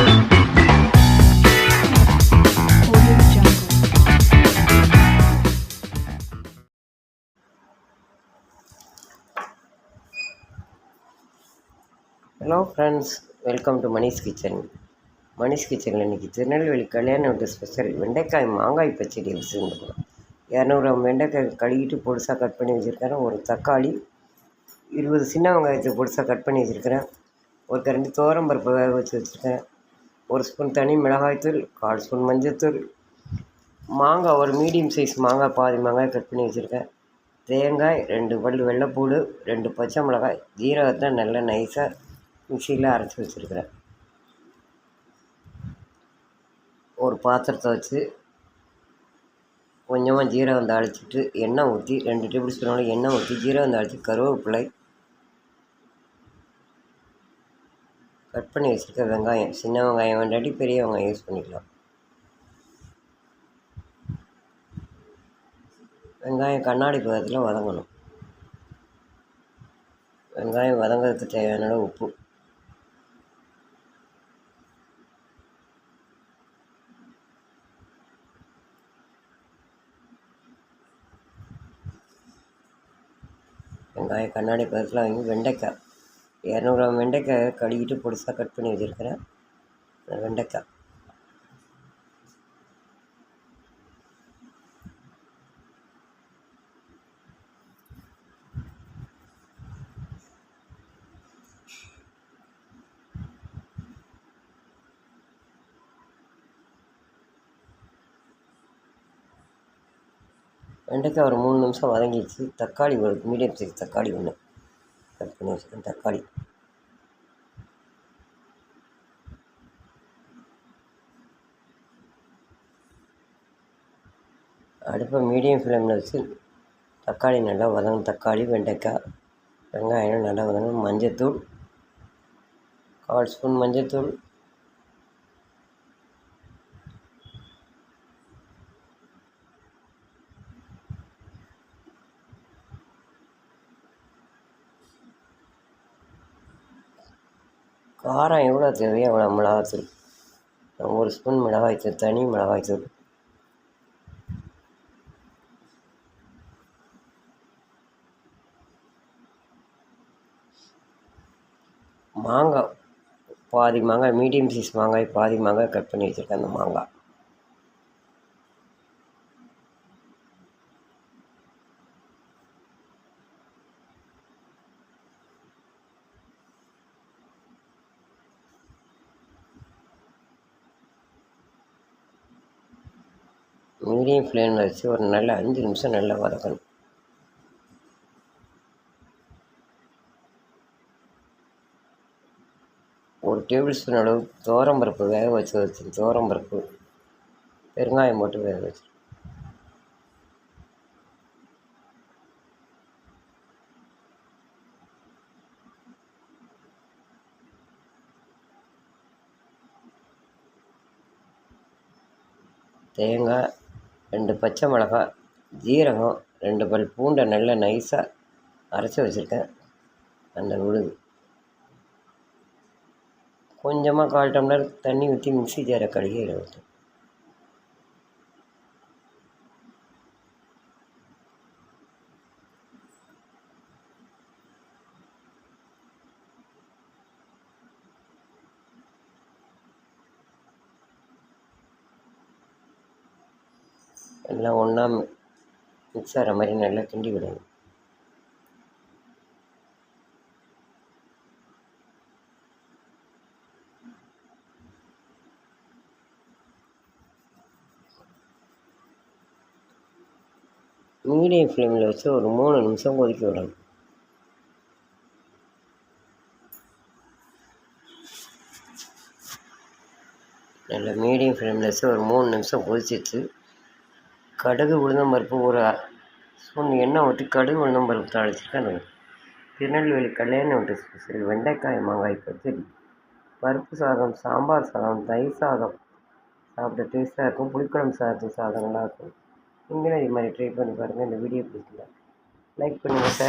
Hello friends welcome to Manish kitchen Manish கிச்சனில் இன்றைக்கி திருநெல்வேலி கல்யாண வீட்டு ஸ்பெஷல் வெண்டைக்காய் மாங்காய் பச்சடி செஞ்சுருக்கோம். இரநூறு வெண்டைக்காய் கழுவிட்டு பொடிசாக கட் பண்ணி வச்சுருக்கிறேன். ஒரு தக்காளி இருபது சின்ன வெங்காயத்தை பொடிசாக கட் பண்ணி வச்சுருக்கிறேன். ஒரு ரெண்டு பருப்பு வேக வச்சு வச்சுருக்கேன். ஒரு ஸ்பூன் தனி மிளகாய்த்தூள் கால் ஸ்பூன் மஞ்சள்தூள் மாங்காய் ஒரு மீடியம் சைஸ் மாங்காய் பாதி மாங்காய் கட் பண்ணி வச்சுருக்கேன். தேங்காய் ரெண்டு பல் வெள்ளைப்பூடு ரெண்டு பச்சை மிளகாய் ஜீரகத்தை நல்லா நைஸாக மிக்சியில் அரைச்சி வச்சுருக்கிறேன். ஒரு பாத்திரத்தை வச்சு கொஞ்சமாக ஜீரகம் தாளிச்சிட்டு எண்ணெய் ஊற்றி ரெண்டு டேபிள் ஸ்பூனோட எண்ணெய் ஊற்றி ஜீரகம் தாளித்து கருவேப்பிலை கட் பண்ணி வச்சுருக்க வெங்காயம் சின்ன வெங்காயம் வேண்டாட்டி பெரிய வெங்காயம் யூஸ் பண்ணிக்கலாம். வெங்காயம் கண்ணாடி பதத்தில் வதங்கணும். வெங்காயம் வதங்கிறதுக்கு தேவையான அளவு உப்பு. வெங்காயம் கண்ணாடி பதத்தில் வாங்கி வெண்டைக்காய். இரநூறு கிராம் வெண்டைக்காய் கழுவிட்டு பொடிசாக கட் பண்ணி வச்சுருக்கிறேன். வெண்டைக்காய். வெண்டைக்காய் ஒரு மூணு நிமிஷம் வதங்கிடுச்சு. தக்காளி ஒரு மீடியம் சைஸ் தக்காளி ஒன்று. கட் பண்ணி வச்சுருக்கேன் தக்காளி. அடுப்பை மீடியம் ஃப்ளேமில் வச்சு தக்காளி நல்லா வதங்கும் தக்காளி வெண்டைக்காய் வெங்காயம் நல்லா வதங்கும் மஞ்சத்தூள் கால் ஸ்பூன் மஞ்சத்தூள் காரம் எவ்வளோ தேவையோ அவ்வளோ மிளகாத்தூள் ஒரு ஸ்பூன் மிளகாய்த்தூள் தனி மிளகாய்த்தூள் மாங்காய் பாதி மாங்காய் மீடியம் சைஸ் மாங்காய் பாதி மாங்காய் கட் பண்ணி வச்சுருக்கேன் அந்த மாங்காய். மீடியம் ஃப்ளேமில் வச்சு ஒரு நல்ல அஞ்சு நிமிஷம் நல்லா வதக்கணும். ஒரு டேபிள் ஸ்பூன் அளவு துவரம்பருப்பு வேக வச்சு வச்சு துவரம்பருப்பு பெருங்காயம் போட்டு வேக வச்சு தேங்காய் ரெண்டு பச்சை மிளகாய் ஜீரகம் ரெண்டு பல் பூண்டை நல்லா நைஸாக அரைச்சி வச்சுருக்கேன். அந்த விழுது கொஞ்சமாக கால் டம்ளர் தண்ணி ஊற்றி மிக்ஸி ஜாரை கழுகி அதில் எல்லாம் ஒன்றா மிக்ஸ் ஆகிற மாதிரி நல்லா கிண்டி விடணும் மீடியம் ஃப்ளேமில் வச்சு ஒரு மூணு நிமிஷம் கொதிக்க விடணும். நல்ல மீடியம் ஃப்ளேமில் வச்சு ஒரு மூணு நிமிஷம் கொதிச்சிச்சு கடுகு உளுந்தம் பருப்பு ஒரு ஸ்பூன் எண்ணெய் ஊற்றி கடுகு உளுந்தம்பருப்பு தாளிச்சிருக்கேன் அது திருநெல்வேலி கல்யாணம் வீட்டு ஸ்பெஷல் வெண்டைக்காய் மாங்காய் பச்சடி பருப்பு சாதம் சாம்பார் சாதம் தயிர் சாதம். சாப்பிட டேஸ்ட்டாக இருக்கும். புளிக்குழம்பு சாதத்து சாதம் நல்லாயிருக்கும் நீங்களும் இது மாதிரி ட்ரை பண்ணி பாருங்கள் இந்த வீடியோ பிடிக்கல லைக் பண்ணுங்கள் சார்